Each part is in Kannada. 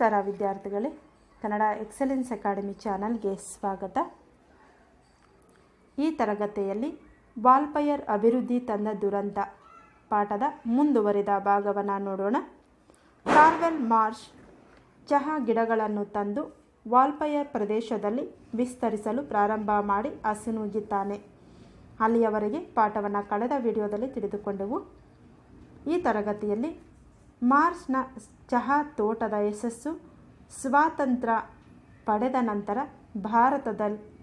ನಮಸ್ಕಾರ ವಿದ್ಯಾರ್ಥಿಗಳೇ. ಕನ್ನಡ ಎಕ್ಸಲೆನ್ಸ್ ಅಕಾಡೆಮಿ ಚಾನಲ್ಗೆ ಸ್ವಾಗತ. ಈ ತರಗತಿಯಲ್ಲಿ ವಾಲ್ಪಯರ್ ಅಭಿವೃದ್ಧಿ ತಂದ ದುರಂತ ಪಾಠದ ಮುಂದುವರಿದ ಭಾಗವನ್ನು ನೋಡೋಣ. ಕಾರ್ವೆಲ್ ಮಾರ್ಷ್ ಚಹಾ ಗಿಡಗಳನ್ನು ತಂದು ವಾಲ್ಪಯರ್ ಪ್ರದೇಶದಲ್ಲಿ ವಿಸ್ತರಿಸಲು ಪ್ರಾರಂಭ ಮಾಡಿ ಹಸುನೂಗಿದ್ದಾನೆ ಅಲ್ಲಿಯವರೆಗೆ ಪಾಠವನ್ನು ಕಳೆದ ವಿಡಿಯೋದಲ್ಲಿ ತಿಳಿದುಕೊಂಡೆವು. ಈ ತರಗತಿಯಲ್ಲಿ ಮಾರ್ಚ್ನ ಚಹಾ ತೋಟದ ಯಶಸ್ಸು ಸ್ವಾತಂತ್ರ್ಯ ಪಡೆದ ನಂತರ ಭಾರತದ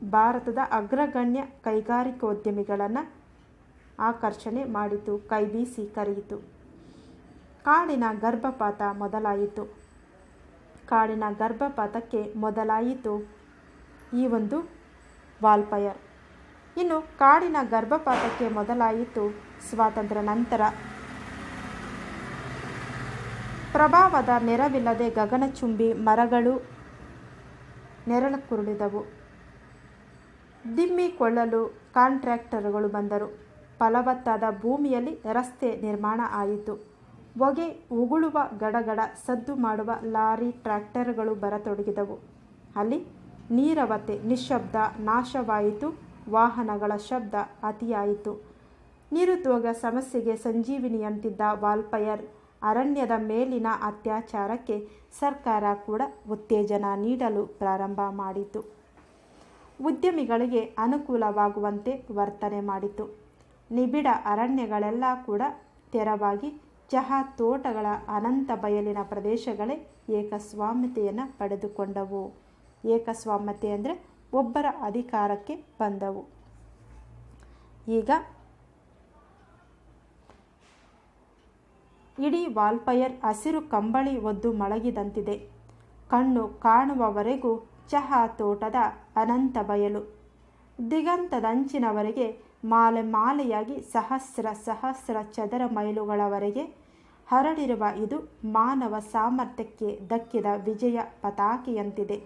ಭಾರತದ ಅಗ್ರಗಣ್ಯ ಕೈಗಾರಿಕೋದ್ಯಮಿಗಳನ್ನು ಆಕರ್ಷಣೆ ಮಾಡಿತು ಕೈಬೀಸಿ ಕರೆಯಿತು. ಕಾಡಿನ ಗರ್ಭಪಾತ ಮೊದಲಾಯಿತು. ಕಾಡಿನ ಗರ್ಭಪಾತಕ್ಕೆ ಮೊದಲಾಯಿತು ಈ ಒಂದು ವಾಲ್ಪಯರ್ ಇನ್ನು ಕಾಡಿನ ಗರ್ಭಪಾತಕ್ಕೆ ಮೊದಲಾಯಿತು ಸ್ವಾತಂತ್ರ್ಯ ನಂತರ ಪ್ರಭಾವದ ನೆರವಿಲ್ಲದೆ ಗಗನಚುಂಬಿ ಮರಗಳು ನೆರಳಕ್ಕುರುಳಿದವು ದಿಮ್ಮಿಕೊಳ್ಳಲು ಕಾಂಟ್ರಾಕ್ಟರ್ಗಳು ಬಂದರು. ಫಲವತ್ತಾದ ಭೂಮಿಯಲ್ಲಿ ರಸ್ತೆ ನಿರ್ಮಾಣ ಆಯಿತು. ಹೊಗೆ ಉಗುಳುವ ಗಡಗಡ ಸದ್ದು ಮಾಡುವ ಲಾರಿ ಟ್ರ್ಯಾಕ್ಟರ್ಗಳು ಬರತೊಡಗಿದವು. ಅಲ್ಲಿ ನೀರವತೆ ನಿಶಬ್ದ ನಾಶವಾಯಿತು. ವಾಹನಗಳ ಶಬ್ದ ಅತಿಯಾಯಿತು. ನಿರುದ್ಯೋಗ ಸಮಸ್ಯೆಗೆ ಸಂಜೀವಿನಿಯಂತಿದ್ದ ವಾಲ್ಪಯರ್ ಅರಣ್ಯದ ಮೇಲಿನ ಅತ್ಯಾಚಾರಕ್ಕೆ ಸರ್ಕಾರ ಕೂಡ ಉತ್ತೇಜನ ನೀಡಲು ಪ್ರಾರಂಭ ಮಾಡಿತು. ಉದ್ಯಮಿಗಳಿಗೆ ಅನುಕೂಲವಾಗುವಂತೆ ವರ್ತನೆ ಮಾಡಿತು. ನಿಬಿಡ ಅರಣ್ಯಗಳೆಲ್ಲ ಕೂಡ ತೆರವಾಗಿ ಚಹಾ ತೋಟಗಳ ಅನಂತ ಬಯಲಿನ ಪ್ರದೇಶಗಳೇ ಏಕಸ್ವಾಮ್ಯತೆಯನ್ನು ಪಡೆದುಕೊಂಡವು. ಏಕಸ್ವಾಮ್ಯತೆ ಅಂದರೆ ಒಬ್ಬರ ಅಧಿಕಾರಕ್ಕೆ ಬಂದವು. ಈಗ ಇಡೀ ವಾಲ್ಪಯರ್ ಹಸಿರು ಕಂಬಳಿ ಒದ್ದು ಮಳಗಿದಂತಿದೆ ಕಣ್ಣು ಕಾಣುವವರೆಗೂ ಚಹಾ ತೋಟದ ಅನಂತ ಬಯಲು. ದಿಗಂತದಂಚಿನವರೆಗೆ ಮಾಲೆ ಮಾಲೆಯಾಗಿ ಸಹಸ್ರ ಸಹಸ್ರ ಚದರ ಮೈಲುಗಳವರೆಗೆ ಹರಡಿರುವ ಇದು ಮಾನವ ಸಾಮರ್ಥ್ಯಕ್ಕೆ ದಕ್ಕಿದ ವಿಜಯ ಪತಾಕೆಯಂತಿದೆ.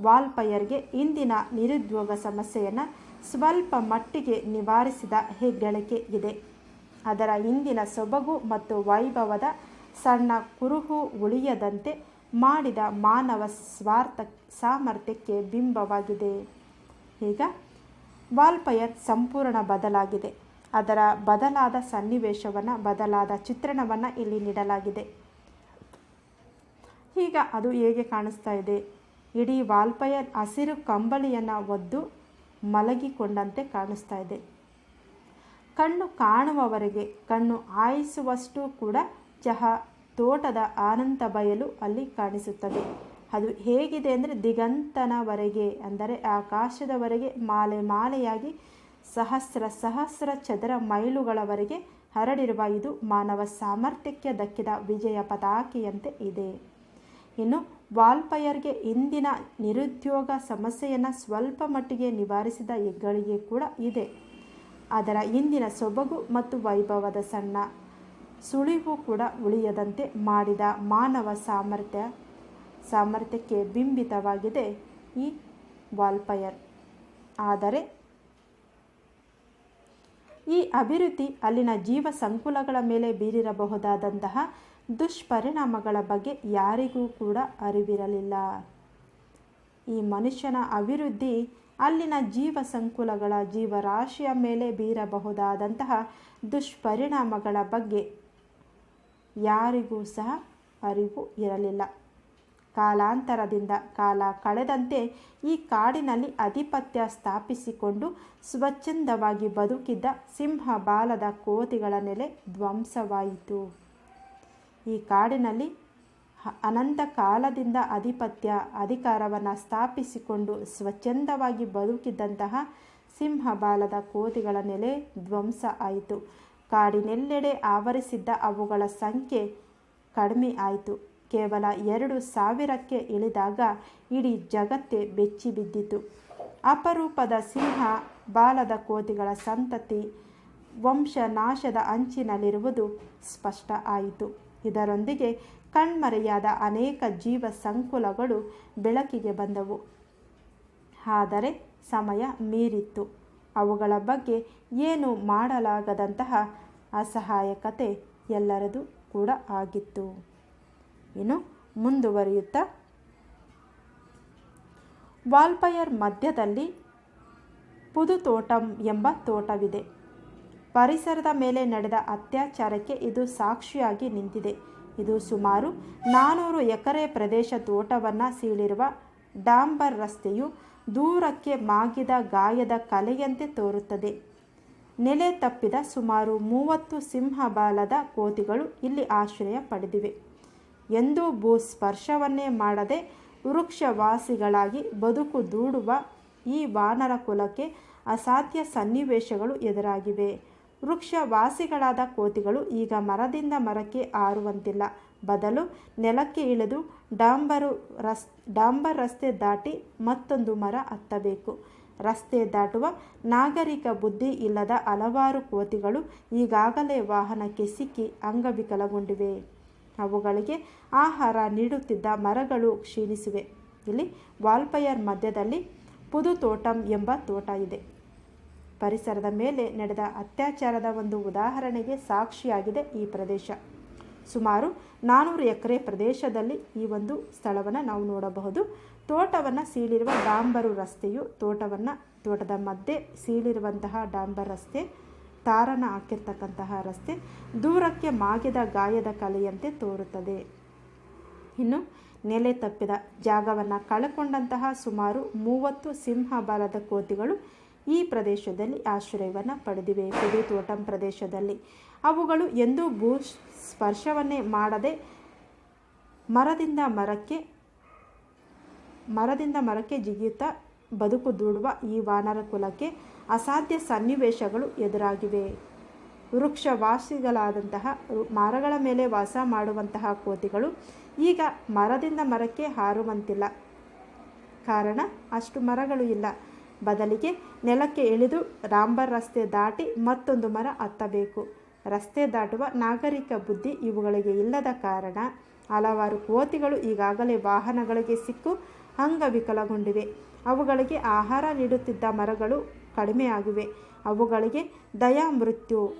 ವಾಲ್ಪಯರ್ಗೆ ಇಂದಿನ ನಿರುದ್ಯೋಗ ಸಮಸ್ಯೆಯನ್ನು ಸ್ವಲ್ಪ ಮಟ್ಟಿಗೆ ನಿವಾರಿಸಿದ ಹೆಗ್ಗಳಿಕೆ ಇದೆ. ಅದರ ಹಿಂದಿನ ಸೊಬಗು ಮತ್ತು ವೈಭವದ ಸಣ್ಣ ಕುರುಹು ಉಳಿಯದಂತೆ ಮಾಡಿದ ಮಾನವ ಸ್ವಾರ್ಥ ಸಾಮರ್ಥ್ಯಕ್ಕೆ ಬಿಂಬವಾಗಿದೆ. ಈಗ ವಾಲ್ಪಯರ್ ಸಂಪೂರ್ಣ ಬದಲಾಗಿದೆ. ಅದರ ಬದಲಾದ ಸನ್ನಿವೇಶವನ್ನು, ಬದಲಾದ ಚಿತ್ರಣವನ್ನು ಇಲ್ಲಿ ನೀಡಲಾಗಿದೆ. ಈಗ ಅದು ಹೇಗೆ ಕಾಣಿಸ್ತಾ ಇದೆ? ಇಡೀ ವಾಲ್ಪಯರ್ ಹಸಿರು ಕಂಬಳಿಯನ್ನು ಒದ್ದು ಮಲಗಿಕೊಂಡಂತೆ ಕಾಣಿಸ್ತಾ ಇದೆ. ಕಣ್ಣು ಕಾಣುವವರೆಗೆ, ಕಣ್ಣು ಆಯಿಸುವಷ್ಟು ಕೂಡ ಚಹಾ ತೋಟದ ಆನಂದ ಬಯಲು ಅಲ್ಲಿ ಕಾಣಿಸುತ್ತದೆ. ಅದು ಹೇಗಿದೆ ಅಂದರೆ ದಿಗಂತನವರೆಗೆ, ಅಂದರೆ ಆಕಾಶದವರೆಗೆ, ಮಾಲೆ ಮಾಲೆಯಾಗಿ ಸಹಸ್ರ ಸಹಸ್ರ ಚದರ ಮೈಲುಗಳವರೆಗೆ ಹರಡಿರುವ ಇದು ಮಾನವ ಸಾಮರ್ಥ್ಯಕ್ಕೆ ದಕ್ಕಿದ ವಿಜಯ ಪತಾಕೆಯಂತೆ ಇದೆ. ಇನ್ನು ವಾಲ್ಪಯರ್ಗೆ ಇಂದಿನ ನಿರುದ್ಯೋಗ ಸಮಸ್ಯೆಯನ್ನು ಸ್ವಲ್ಪ ಮಟ್ಟಿಗೆ ನಿವಾರಿಸಿದ ಹೆಗ್ಗಳಿಗೆ ಕೂಡ ಇದೆ. ಅದರ ಇಂದಿನ ಸೊಬಗು ಮತ್ತು ವೈಭವದ ಸಣ್ಣ ಸುಳಿವು ಕೂಡ ಉಳಿಯದಂತೆ ಮಾಡಿದ ಮಾನವ ಸಾಮರ್ಥ್ಯ ಸಾಮರ್ಥ್ಯಕ್ಕೆ ಬಿಂಬಿತವಾಗಿದೆ ಈ ವಾಲ್ಪಯರ್. ಆದರೆ ಈ ಅಭಿವೃದ್ಧಿ ಅಲ್ಲಿನ ಜೀವ ಸಂಕುಲಗಳ ಮೇಲೆ ಬೀರಿರಬಹುದಾದಂತಹ ದುಷ್ಪರಿಣಾಮಗಳ ಬಗ್ಗೆ ಯಾರಿಗೂ ಕೂಡ ಅರಿವಿರಲಿಲ್ಲ. ಈ ಮನುಷ್ಯನ ಅಭಿವೃದ್ಧಿ ಅಲ್ಲಿನ ಜೀವ ಸಂಕುಲಗಳ ಜೀವರಾಶಿಯ ಮೇಲೆ ಬೀರಬಹುದಾದಂತಹ ದುಷ್ಪರಿಣಾಮಗಳ ಬಗ್ಗೆ ಯಾರಿಗೂ ಸಹ ಅರಿವು ಇರಲಿಲ್ಲ. ಕಾಲಾಂತರದಿಂದ ಕಾಲ ಕಳೆದಂತೆ ಈ ಕಾಡಿನಲ್ಲಿ ಅಧಿಪತ್ಯ ಸ್ಥಾಪಿಸಿಕೊಂಡು ಸ್ವಚ್ಛಂದವಾಗಿ ಬದುಕಿದ್ದ ಸಿಂಹ ಬಾಲದ ಕೋತಿಗಳ ನೆಲೆ ಧ್ವಂಸವಾಯಿತು. ಈ ಕಾಡಿನಲ್ಲಿ ಅನಂತ ಕಾಲದಿಂದ ಆಧಿಪತ್ಯ ಅಧಿಕಾರವನ್ನು ಸ್ಥಾಪಿಸಿಕೊಂಡು ಸ್ವಚ್ಛಂದವಾಗಿ ಬದುಕಿದ್ದಂತಹ ಸಿಂಹ ಬಾಲದ ಕೋತಿಗಳ ನೆಲೆ ಧ್ವಂಸ ಆಯಿತು. ಕಾಡಿನೆಲ್ಲೆಡೆ ಆವರಿಸಿದ್ದ ಅವುಗಳ ಸಂಖ್ಯೆ ಕಡಿಮೆ ಆಯಿತು. ಕೇವಲ ಎರಡು ಸಾವಿರಕ್ಕೆ ಇಳಿದಾಗ ಇಡೀ ಜಗತ್ತೇ ಬೆಚ್ಚಿ ಬಿದ್ದಿತು. ಅಪರೂಪದ ಸಿಂಹ ಬಾಲದ ಕೋತಿಗಳ ಸಂತತಿ ವಂಶನಾಶದ ಅಂಚಿನಲ್ಲಿರುವುದು ಸ್ಪಷ್ಟ ಆಯಿತು. ಇದರೊಂದಿಗೆ ಕಣ್ಮರೆಯಾದ ಅನೇಕ ಜೀವ ಸಂಕುಲಗಳು ಬೆಳಕಿಗೆ ಬಂದವು. ಆದರೆ ಸಮಯ ಮೀರಿತ್ತು. ಅವುಗಳ ಬಗ್ಗೆ ಏನು ಮಾಡಲಾಗದಂತಹ ಅಸಹಾಯಕತೆ ಎಲ್ಲರದು ಕೂಡ ಆಗಿತ್ತು. ಇನ್ನು ಮುಂದುವರಿಯುತ್ತಾ? ವಾಲ್ಪಯರ್ ಮಧ್ಯದಲ್ಲಿ ಪುದುತೋಟಂ ಎಂಬ ತೋಟವಿದೆ. ಪರಿಸರದ ಮೇಲೆ ನಡೆದ ಅತ್ಯಾಚಾರಕ್ಕೆ ಇದು ಸಾಕ್ಷಿಯಾಗಿ ನಿಂತಿದೆ. ಇದು ಸುಮಾರು ನಾನೂರು ಎಕರೆ ಪ್ರದೇಶ ತೋಟವನ್ನು ಸೀಳಿರುವ ಡಾಂಬರ್ ರಸ್ತೆಯು ದೂರಕ್ಕೆ ಮಾಗಿದ ಗಾಯದ ಕಲೆಯಂತೆ ತೋರುತ್ತದೆ. ನೆಲೆ ತಪ್ಪಿದ ಸುಮಾರು ಮೂವತ್ತು ಸಿಂಹಬಾಲದ ಕೋತಿಗಳು ಇಲ್ಲಿ ಆಶ್ರಯ ಪಡೆದಿವೆ. ಎಂದೂ ಭೂ ಸ್ಪರ್ಶವನ್ನೇ ಮಾಡದೆ ವೃಕ್ಷವಾಸಿಗಳಾಗಿ ಬದುಕು ದೂಡುವ ಈ ವಾನರ ಕುಲಕ್ಕೆ ಅಸಾಧ್ಯ ಸನ್ನಿವೇಶಗಳು ಎದುರಾಗಿವೆ. ವೃಕ್ಷವಾಸಿಗಳಾದ ಕೋತಿಗಳು ಈಗ ಮರದಿಂದ ಮರಕ್ಕೆ ಆರುವಂತಿಲ್ಲ. ಬದಲು ನೆಲಕ್ಕೆ ಇಳಿದು ಡಾಂಬರು ರಸ್, ಡಾಂಬರ್ ರಸ್ತೆ ದಾಟಿ ಮತ್ತೊಂದು ಮರ ಹತ್ತಬೇಕು. ರಸ್ತೆ ದಾಟುವ ನಾಗರಿಕ ಬುದ್ಧಿ ಇಲ್ಲದ ಹಲವಾರು ಕೋತಿಗಳು ಈಗಾಗಲೇ ವಾಹನಕ್ಕೆ ಸಿಕ್ಕಿ ಅಂಗವಿಕಲಗೊಂಡಿವೆ. ಅವುಗಳಿಗೆ ಆಹಾರ ನೀಡುತ್ತಿದ್ದ ಮರಗಳು ಕ್ಷೀಣಿಸಿವೆ. ಇಲ್ಲಿ ವಾಲ್ಪಯರ್ ಮಧ್ಯದಲ್ಲಿ ಪುದು ತೋಟಂ ಎಂಬ ತೋಟ ಇದೆ. ಪರಿಸರದ ಮೇಲೆ ನಡೆದ ಅತ್ಯಾಚಾರದ ಒಂದು ಉದಾಹರಣೆಗೆ ಸಾಕ್ಷಿಯಾಗಿದೆ ಈ ಪ್ರದೇಶ. ಸುಮಾರು ನಾನ್ನೂರು ಎಕರೆ ಪ್ರದೇಶದಲ್ಲಿ ಈ ಒಂದು ಸ್ಥಳವನ್ನು ನಾವು ನೋಡಬಹುದು. ತೋಟವನ್ನು ಸೀಳಿರುವ ಡಾಂಬರು ರಸ್ತೆಯು ತೋಟವನ್ನು, ತೋಟದ ಮಧ್ಯೆ ಸೀಳಿರುವಂತಹ ಡಾಂಬರ್ ರಸ್ತೆ, ತಾರನ ಹಾಕಿರ್ತಕ್ಕಂತಹ ರಸ್ತೆ, ದೂರಕ್ಕೆ ಮಾಗಿದ ಗಾಯದ ಕಲೆಯಂತೆ ತೋರುತ್ತದೆ. ಇನ್ನು ನೆಲೆ ತಪ್ಪಿದ ಜಾಗವನ್ನು ಕಳಕೊಂಡಂತಹ ಸುಮಾರು ಮೂವತ್ತು ಸಿಂಹ ಬಲದ ಕೋತಿಗಳು ಈ ಪ್ರದೇಶದಲ್ಲಿ ಆಶ್ರಯವನ್ನು ಪಡೆದಿವೆ. ಪುದು ತೋಟಂ ಪ್ರದೇಶದಲ್ಲಿ ಅವುಗಳು ಎಂದೂ ಭೂ ಸ್ಪರ್ಶವನ್ನೇ ಮಾಡದೆ ಮರದಿಂದ ಮರಕ್ಕೆ ಮರದಿಂದ ಮರಕ್ಕೆ ಜಿಗಿಯುತ್ತಾ ಬದುಕು ದೂಡುವ ಈ ವಾನರ ಕುಲಕ್ಕೆ ಅಸಾಧ್ಯ ಸನ್ನಿವೇಶಗಳು ಎದುರಾಗಿವೆ. ವೃಕ್ಷವಾಸಿಗಳಾದಂತಹ ಮರಗಳ ಮೇಲೆ ವಾಸ ಮಾಡುವಂತಹ ಕೋತಿಗಳು ಈಗ ಮರದಿಂದ ಮರಕ್ಕೆ ಹಾರುವಂತಿಲ್ಲ. ಕಾರಣ, ಅಷ್ಟು ಮರಗಳು ಇಲ್ಲ. ಬದಲಿಗೆ ನೆಲಕ್ಕೆ ಇಳಿದು ರಾಂಬರ್ ರಸ್ತೆ ದಾಟಿ ಮತ್ತೊಂದು ಮರ ಹತ್ತಬೇಕು. ರಸ್ತೆ ದಾಟುವ ನಾಗರಿಕ ಬುದ್ಧಿ ಇವುಗಳಿಗೆ ಇಲ್ಲದ ಕಾರಣ ಹಲವಾರು ಕೋತಿಗಳು ಈಗಾಗಲೇ ವಾಹನಗಳಿಗೆ ಸಿಕ್ಕು ಅಂಗವಿಕಲಗೊಂಡಿವೆ. ಅವುಗಳಿಗೆ ಆಹಾರ ನೀಡುತ್ತಿದ್ದ ಮರಗಳು ಕಡಿಮೆಯಾಗಿವೆ. ಅವುಗಳಿಗೆ ದಯಾ ಮೃತ್ಯು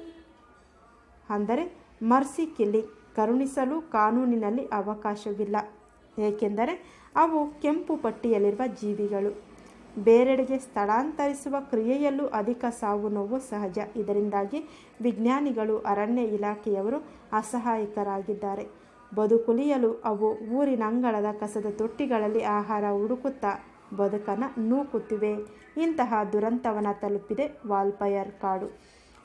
ಅಂದರೆ ಮರ್ಸಿ ಕಿಲ್ಲಿಂಗ್ ಕರುಣಿಸಲು ಕಾನೂನಿನಲ್ಲಿ ಅವಕಾಶವಿಲ್ಲ. ಏಕೆಂದರೆ ಅವು ಕೆಂಪು ಪಟ್ಟಿಯಲ್ಲಿರುವ ಜೀವಿಗಳು. ಬೇರೆಡೆಗೆ ಸ್ಥಳಾಂತರಿಸುವ ಕ್ರಿಯೆಯಲ್ಲೂ ಅಧಿಕ ಸಾವು ನೋವು ಸಹಜ. ಇದರಿಂದಾಗಿ ವಿಜ್ಞಾನಿಗಳು ಅರಣ್ಯ ಇಲಾಖೆಯವರು ಅಸಹಾಯಕರಾಗಿದ್ದಾರೆ. ಬದುಕುಲಿಯಲು ಅವು ಊರಿನ ಅಂಗಳದ ಕಸದ ತೊಟ್ಟಿಗಳಲ್ಲಿ ಆಹಾರ ಹುಡುಕುತ್ತಾ ಬದುಕನ ನೂಕುತ್ತಿವೆ. ಇಂತಹ ದುರಂತವನ್ನು ತಲುಪಿದೆ ವಾಲ್ಪಯರ್ ಕಾಡು.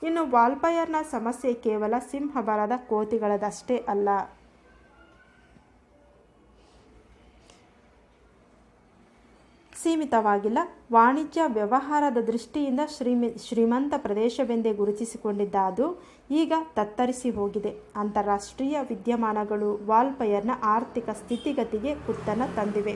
ಇನ್ನು ವಾಲ್ಪಯರ್ನ ಸಮಸ್ಯೆ ಕೇವಲ ಸಿಂಹಬಲದ ಕೋತಿಗಳದಷ್ಟೇ ಅಲ್ಲ. ಸೀಮಿತವಾಗಿಲ್ಲ. ವಾಣಿಜ್ಯ ವ್ಯವಹಾರದ ದೃಷ್ಟಿಯಿಂದ ಶ್ರೀಮಿ, ಶ್ರೀಮಂತ ಪ್ರದೇಶವೆಂದೇ ಗುರುತಿಸಿಕೊಂಡಿದ್ದ ಅದು ಈಗ ತತ್ತರಿಸಿ ಹೋಗಿದೆ. ಅಂತಾರಾಷ್ಟ್ರೀಯ ವಿದ್ಯಮಾನಗಳು ವಾಲ್ಪಯರ್ನ ಆರ್ಥಿಕ ಸ್ಥಿತಿಗತಿಗೆ ಕುತ್ತನ ತಂದಿವೆ.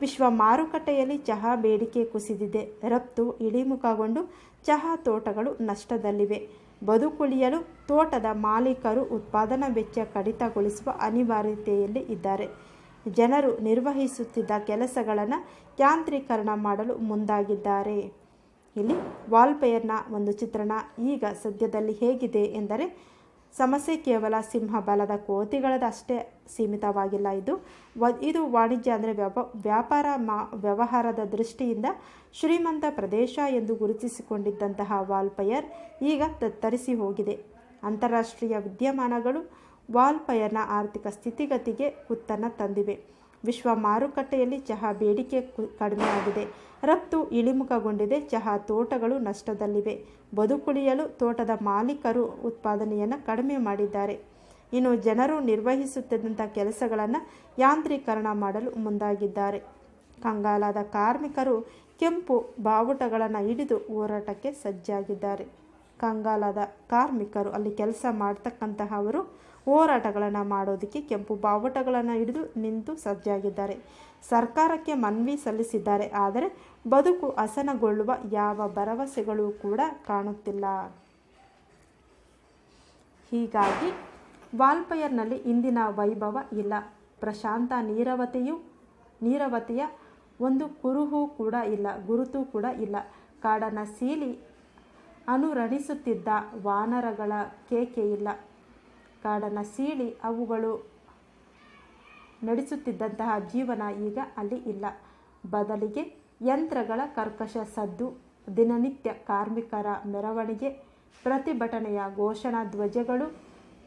ವಿಶ್ವ ಮಾರುಕಟ್ಟೆಯಲ್ಲಿ ಚಹಾ ಬೇಡಿಕೆ ಕುಸಿದಿದೆ. ರಫ್ತು ಇಳಿಮುಖಗೊಂಡು ಚಹಾ ತೋಟಗಳು ನಷ್ಟದಲ್ಲಿವೆ. ಬದುಕುಳಿಯಲು ತೋಟದ ಮಾಲೀಕರು ಉತ್ಪಾದನಾ ವೆಚ್ಚ ಕಡಿತಗೊಳಿಸುವ ಅನಿವಾರ್ಯತೆಯಲ್ಲಿ ಇದ್ದಾರೆ. ಜನರು ನಿರ್ವಹಿಸುತ್ತಿದ್ದ ಕೆಲಸಗಳನ್ನು ಯಾಂತ್ರೀಕರಣ ಮಾಡಲು ಮುಂದಾಗಿದ್ದಾರೆ. ಇಲ್ಲಿ ವಾಲ್ಪೇರ್ನ ಒಂದು ಚಿತ್ರಣ ಈಗ ಸದ್ಯದಲ್ಲಿ ಹೇಗಿದೆ ಎಂದರೆ, ಸಮಸ್ಯೆ ಕೇವಲ ಸಿಂಹ ಬಲದ ಕೋತಿಗಳದಷ್ಟೇ ಸೀಮಿತವಾಗಿಲ್ಲ. ಇದು ವ, ಇದು ವಾಣಿಜ್ಯ ಅಂದರೆ ವ್ಯಾಪ, ವ್ಯಾಪಾರ ಮಾ, ವ್ಯವಹಾರದ ದೃಷ್ಟಿಯಿಂದ ಶ್ರೀಮಂತ ಪ್ರದೇಶ ಎಂದು ಗುರುತಿಸಿಕೊಂಡಿದ್ದಂತಹ ವಾಲ್ಪಯರ್ ಈಗ ತತ್ತರಿಸಿ ಹೋಗಿದೆ. ಅಂತಾರಾಷ್ಟ್ರೀಯ ವಿದ್ಯಮಾನಗಳು ವಾಲ್ಪಯರ್ನ ಆರ್ಥಿಕ ಸ್ಥಿತಿಗತಿಗೆ ಕುತ್ತನ್ನು ತಂದಿವೆ. ವಿಶ್ವ ಮಾರುಕಟ್ಟೆಯಲ್ಲಿ ಚಹಾ ಬೇಡಿಕೆ ಕಡಿಮೆಯಾಗಿದೆ. ರಫ್ತು ಇಳಿಮುಖಗೊಂಡಿದೆ. ಚಹಾ ತೋಟಗಳು ನಷ್ಟದಲ್ಲಿವೆ. ಬದುಕುಳಿಯಲು ತೋಟದ ಮಾಲೀಕರು ಉತ್ಪಾದನೆಯನ್ನು ಕಡಿಮೆ ಮಾಡಿದ್ದಾರೆ. ಇನ್ನು ಜನರು ನಿರ್ವಹಿಸುತ್ತಿದ್ದಂಥ ಕೆಲಸಗಳನ್ನು ಯಾಂತ್ರೀಕರಣ ಮಾಡಲು ಮುಂದಾಗಿದ್ದಾರೆ. ಕಂಗಾಲಾದ ಕಾರ್ಮಿಕರು ಕೆಂಪು ಬಾವುಟಗಳನ್ನು ಹಿಡಿದು ಹೋರಾಟಕ್ಕೆ ಸಜ್ಜಾಗಿದ್ದಾರೆ. ಕಂಗಾಲಾದ ಕಾರ್ಮಿಕರು ಅಲ್ಲಿ ಕೆಲಸ ಮಾಡ್ತಕ್ಕಂತಹವರು ಹೋರಾಟಗಳನ್ನು ಮಾಡೋದಕ್ಕೆ ಕೆಂಪು ಬಾವುಟಗಳನ್ನು ಹಿಡಿದು ನಿಂತು ಸಜ್ಜಾಗಿದ್ದಾರೆ. ಸರ್ಕಾರಕ್ಕೆ ಮನವಿ ಸಲ್ಲಿಸಿದ್ದಾರೆ. ಆದರೆ ಬದುಕು ಹಸನಗೊಳ್ಳುವ ಯಾವ ಭರವಸೆಗಳು ಕೂಡ ಕಾಣುತ್ತಿಲ್ಲ. ಹೀಗಾಗಿ ವಾಲ್ಪಯರ್ನಲ್ಲಿ ಇಂದಿನ ವೈಭವ ಇಲ್ಲ. ಪ್ರಶಾಂತ ನೀರವತೆಯು, ನೀರವತೆಯ ಒಂದು ಕುರುಹು ಕೂಡ ಇಲ್ಲ, ಗುರುತು ಕೂಡ ಇಲ್ಲ. ಕಾಡನ ಸೀಲಿ ಅನುರಣಿಸುತ್ತಿದ್ದ ವಾನರಗಳ ಕೇಕೆ ಇಲ್ಲ. ಕಾಡನ್ನು ಸೀಳಿ ಅವುಗಳು ನಡೆಸುತ್ತಿದ್ದಂತಹ ಜೀವನ ಈಗ ಅಲ್ಲಿ ಇಲ್ಲ. ಬದಲಿಗೆ ಯಂತ್ರಗಳ ಕರ್ಕಶ ಸದ್ದು, ದಿನನಿತ್ಯ ಕಾರ್ಮಿಕರ ಮೆರವಣಿಗೆ, ಪ್ರತಿಭಟನೆಯ ಘೋಷಣಾ ಧ್ವಜಗಳು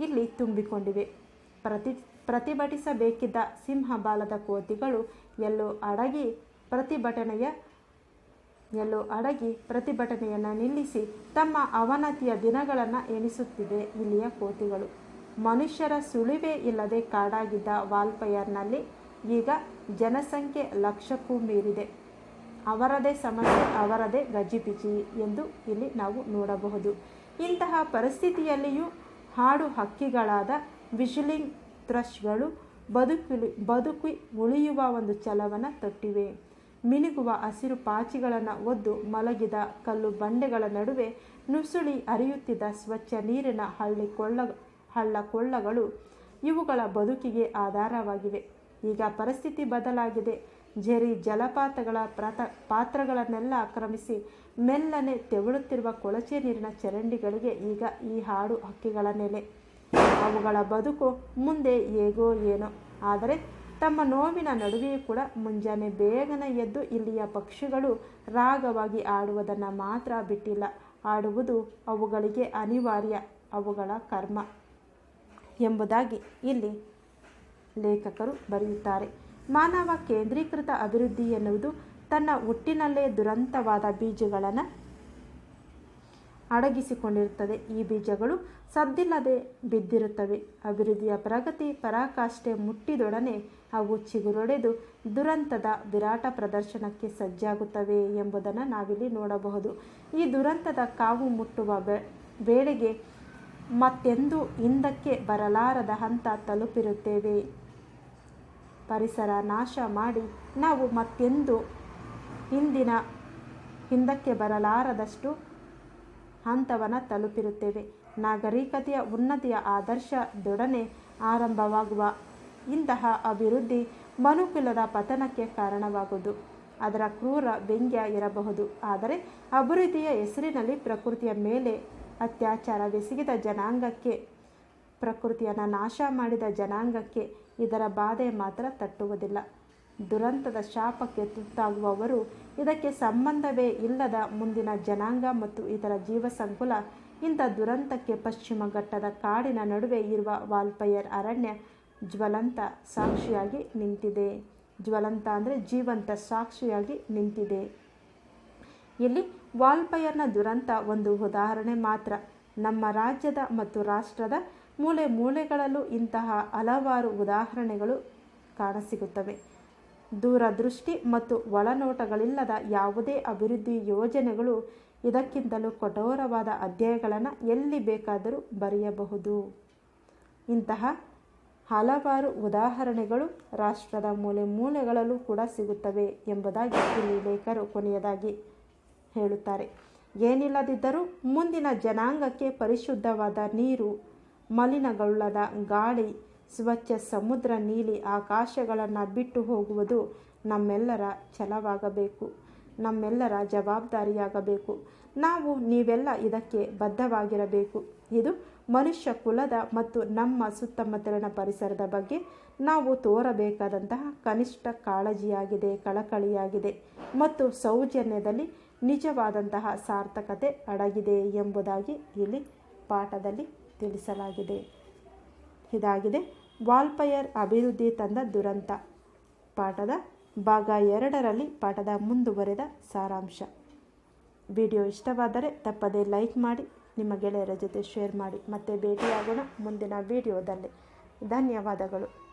ಇಲ್ಲಿ ತುಂಬಿಕೊಂಡಿವೆ. ಪ್ರತಿ, ಪ್ರತಿಭಟಿಸಬೇಕಿದ್ದ ಸಿಂಹಬಾಲದ ಕೋತಿಗಳು ಎಲ್ಲೋ ಅಡಗಿ ಪ್ರತಿಭಟನೆಯ, ಎಲ್ಲೋ ಅಡಗಿ ಪ್ರತಿಭಟನೆಯನ್ನು ನಿಲ್ಲಿಸಿ ತಮ್ಮ ಅವನತಿಯ ದಿನಗಳನ್ನು ಎಣಿಸುತ್ತಿದೆ ಇಲ್ಲಿಯ ಕೋತಿಗಳು. ಮನುಷ್ಯರ ಸುಳಿವೇ ಇಲ್ಲದೆ ಕಾಡಾಗಿದ್ದ ವಾಲ್ಪಯರ್ನಲ್ಲಿ ಈಗ ಜನಸಂಖ್ಯೆ ಲಕ್ಷಕ್ಕೂ ಮೀರಿದೆ. ಅವರದೇ ಸಮಸ್ಯೆ, ಅವರದೇ ಗಜಿಬಿಜಿ ಎಂದು ಇಲ್ಲಿ ನಾವು ನೋಡಬಹುದು. ಇಂತಹ ಪರಿಸ್ಥಿತಿಯಲ್ಲಿಯೂ ಹಾಡು ಹಕ್ಕಿಗಳಾದ ವಿಷಲಿಂಗ್ ಥ್ರಶ್ಗಳು ಬದುಕಿ ಬದುಕಿ ಉಳಿಯುವ ಒಂದು ಛಲವನ್ನು ತೊಟ್ಟಿವೆ. ಮಿನುಗುವ ಹಸಿರು ಪಾಚಿಗಳನ್ನು ಒದ್ದು ಮಲಗಿದ ಕಲ್ಲು ಬಂಡೆಗಳ ನಡುವೆ ನುಸುಳಿ ಹರಿಯುತ್ತಿದ್ದ ಸ್ವಚ್ಛ ನೀರಿನ ಹಳ್ಳಿ ಕೊಳ್ಳ ಹಳ್ಳ ಕೊಳ್ಳಗಳು ಇವುಗಳ ಬದುಕಿಗೆ ಆಧಾರವಾಗಿವೆ. ಈಗ ಪರಿಸ್ಥಿತಿ ಬದಲಾಗಿದೆ. ಝರಿ ಜಲಪಾತಗಳ ಪ್ರಾತ ಪಾತ್ರಗಳನ್ನೆಲ್ಲ ಆಕ್ರಮಿಸಿ ಮೆಲ್ಲನೆ ತೆವಳುತ್ತಿರುವ ಕೊಳಚೆ ನೀರಿನ ಚರಂಡಿಗಳಿಗೆ ಈಗ ಈ ಹಾಡು ಹಕ್ಕಿಗಳ ನೆಲೆ. ಅವುಗಳ ಬದುಕು ಮುಂದೆ ಹೇಗೋ ಏನೋ. ಆದರೆ ತಮ್ಮ ನೋವಿನ ನಡುವೆಯೂ ಕೂಡ ಮುಂಜಾನೆ ಬೇಗನೆ ಎದ್ದು ಇಲ್ಲಿಯ ಪಕ್ಷಿಗಳು ರಾಗವಾಗಿ ಆಡುವುದನ್ನು ಮಾತ್ರ ಬಿಟ್ಟಿಲ್ಲ. ಆಡುವುದು ಅವುಗಳಿಗೆ ಅನಿವಾರ್ಯ. ಅವುಗಳ ಕರ್ಮ. ಎಂಬುದಾಗಿ ಇಲ್ಲಿ ಲೇಖಕರು ಬರೆಯುತ್ತಾರೆ. ಮಾನವ ಕೇಂದ್ರೀಕೃತ ಅಭಿವೃದ್ಧಿ ಎನ್ನುವುದು ತನ್ನ ಹುಟ್ಟಿನಲ್ಲೇ ದುರಂತವಾದ ಬೀಜಗಳನ್ನು ಅಡಗಿಸಿಕೊಂಡಿರುತ್ತದೆ. ಈ ಬೀಜಗಳು ಸದ್ದಿಲ್ಲದೆ ಬಿದ್ದಿರುತ್ತವೆ. ಅಭಿವೃದ್ಧಿಯ ಪ್ರಗತಿ ಪರಾಕಾಷ್ಠೆ ಮುಟ್ಟಿದೊಡನೆ ಅವು ಚಿಗುರೊಡೆದು ದುರಂತದ ವಿರಾಟ ಪ್ರದರ್ಶನಕ್ಕೆ ಸಜ್ಜಾಗುತ್ತವೆ ಎಂಬುದನ್ನು ನಾವಿಲ್ಲಿ ನೋಡಬಹುದು. ಈ ದುರಂತದ ಕಾವು ಮುಟ್ಟುವ ವೇಳೆಗೆ ಮತ್ತೆಂದು ಹಿಂದಕ್ಕೆ ಬರಲಾರದ ಹಂತ ತಲುಪಿರುತ್ತೇವೆ. ಪರಿಸರ ನಾಶ ಮಾಡಿ ನಾವು ಮತ್ತೆಂದು ಹಿಂದಿನ, ಹಿಂದಕ್ಕೆ ಬರಲಾರದಷ್ಟು ಹಂತವನ್ನು ತಲುಪಿರುತ್ತೇವೆ. ನಾಗರಿಕತೆಯ ಉನ್ನತಿಯ ಆದರ್ಶದೊಡನೆ ಆರಂಭವಾಗುವ ಇಂತಹ ಅಭಿವೃದ್ಧಿ ಮನುಕುಲದ ಪತನಕ್ಕೆ ಕಾರಣವಾಗುವುದು. ಅದರ ಕ್ರೂರ ವ್ಯಂಗ್ಯ ಇರಬಹುದು. ಆದರೆ ಅಭಿವೃದ್ಧಿಯ ಹೆಸರಿನಲ್ಲಿ ಪ್ರಕೃತಿಯ ಮೇಲೆ ಅತ್ಯಾಚಾರವೆಸಗಿದ ಜನಾಂಗಕ್ಕೆ, ಪ್ರಕೃತಿಯನ್ನು ನಾಶ ಮಾಡಿದ ಜನಾಂಗಕ್ಕೆ ಇದರ ಬಾಧೆ ಮಾತ್ರ ತಟ್ಟುವುದಿಲ್ಲ. ದುರಂತದ ಶಾಪಕ್ಕೆ ತುತ್ತಾಗುವವರು ಇದಕ್ಕೆ ಸಂಬಂಧವೇ ಇಲ್ಲದ ಮುಂದಿನ ಜನಾಂಗ ಮತ್ತು ಇತರ ಜೀವಸಂಕುಲ. ಇಂಥ ದುರಂತಕ್ಕೆ ಪಶ್ಚಿಮ ಘಟ್ಟದ ಕಾಡಿನ ನಡುವೆ ಇರುವ ವಾಲ್ಪಯರ್ ಅರಣ್ಯ ಜ್ವಲಂತ ಸಾಕ್ಷಿಯಾಗಿ ನಿಂತಿದೆ. ಜ್ವಲಂತ ಅಂದರೆ ಜೀವಂತ ಸಾಕ್ಷಿಯಾಗಿ ನಿಂತಿದೆ. ಇಲ್ಲಿ ವಾಲ್ಪಯರ್ನ ದುರಂತ ಒಂದು ಉದಾಹರಣೆ ಮಾತ್ರ. ನಮ್ಮ ರಾಜ್ಯದ ಮತ್ತು ರಾಷ್ಟ್ರದ ಮೂಲೆ ಮೂಲೆಗಳಲ್ಲೂ ಇಂತಹ ಹಲವಾರು ಉದಾಹರಣೆಗಳು ಕಾಣಸಿಗುತ್ತವೆ. ದೂರದೃಷ್ಟಿ ಮತ್ತು ಒಳನೋಟಗಳಿಲ್ಲದ ಯಾವುದೇ ಅಭಿವೃದ್ಧಿ ಯೋಜನೆಗಳು ಇದಕ್ಕಿಂತಲೂ ಕಠೋರವಾದ ಅಧ್ಯಾಯಗಳನ್ನು ಎಲ್ಲಿ ಬೇಕಾದರೂ ಬರೆಯಬಹುದು. ಇಂತಹ ಹಲವಾರು ಉದಾಹರಣೆಗಳು ರಾಷ್ಟ್ರದ ಮೂಲೆ ಮೂಲೆಗಳಲ್ಲೂ ಕೂಡ ಸಿಗುತ್ತವೆ ಎಂಬುದಾಗಿ ಇಲ್ಲಿ ಲೇಖರು ಕೊನೆಯದಾಗಿ ಹೇಳುತ್ತಾರೆ. ಏನಿಲ್ಲದಿದ್ದರೂ ಮುಂದಿನ ಜನಾಂಗಕ್ಕೆ ಪರಿಶುದ್ಧವಾದ ನೀರು ಮಲಿನಗೊಳ್ಳದ ಗಾಳಿ, ಸ್ವಚ್ಛ ಸಮುದ್ರ ನೀಲಿ ಆಕಾಶಗಳನ್ನು ಬಿಟ್ಟು ಹೋಗುವುದು ನಮ್ಮೆಲ್ಲರ ಛಲವಾಗಬೇಕು. ನಮ್ಮೆಲ್ಲರ ಜವಾಬ್ದಾರಿಯಾಗಬೇಕು. ನಾವು ನೀವೆಲ್ಲ ಇದಕ್ಕೆ ಬದ್ಧವಾಗಿರಬೇಕು. ಇದು ಮನುಷ್ಯ ಕುಲದ ಮತ್ತು ನಮ್ಮ ಸುತ್ತಮುತ್ತಲಿನ ಪರಿಸರದ ಬಗ್ಗೆ ನಾವು ತೋರಬೇಕಾದಂತಹ ಕನಿಷ್ಠ ಕಾಳಜಿಯಾಗಿದೆ, ಕಳಕಳಿಯಾಗಿದೆ. ಮತ್ತು ಸೌಜನ್ಯದಲ್ಲಿ ನಿಜವಾದಂತಹ ಸಾರ್ಥಕತೆ ಅಡಗಿದೆ ಎಂಬುದಾಗಿ ಇಲ್ಲಿ ಪಾಠದಲ್ಲಿ ತಿಳಿಸಲಾಗಿದೆ. ಇದಾಗಿದೆ, ವಾಲ್ಪಯರ್ ಅಭಿವೃದ್ಧಿ ತಂದ ದುರಂತ. ಪಾಠದ ಭಾಗ ಎರಡರಲ್ಲಿ ಪಾಠದ ಮುಂದುವರೆದ ಸಾರಾಂಶ. ವಿಡಿಯೋ ಇಷ್ಟವಾದರೆ ತಪ್ಪದೇ ಲೈಕ್ ಮಾಡಿ, ನಿಮ್ಮ ಗೆಳೆಯರ ಜೊತೆ ಶೇರ್ ಮಾಡಿ. ಮತ್ತೆ ಭೇಟಿಯಾಗೋಣ ಮುಂದಿನ ವಿಡಿಯೋದಲ್ಲಿ. ಧನ್ಯವಾದಗಳು.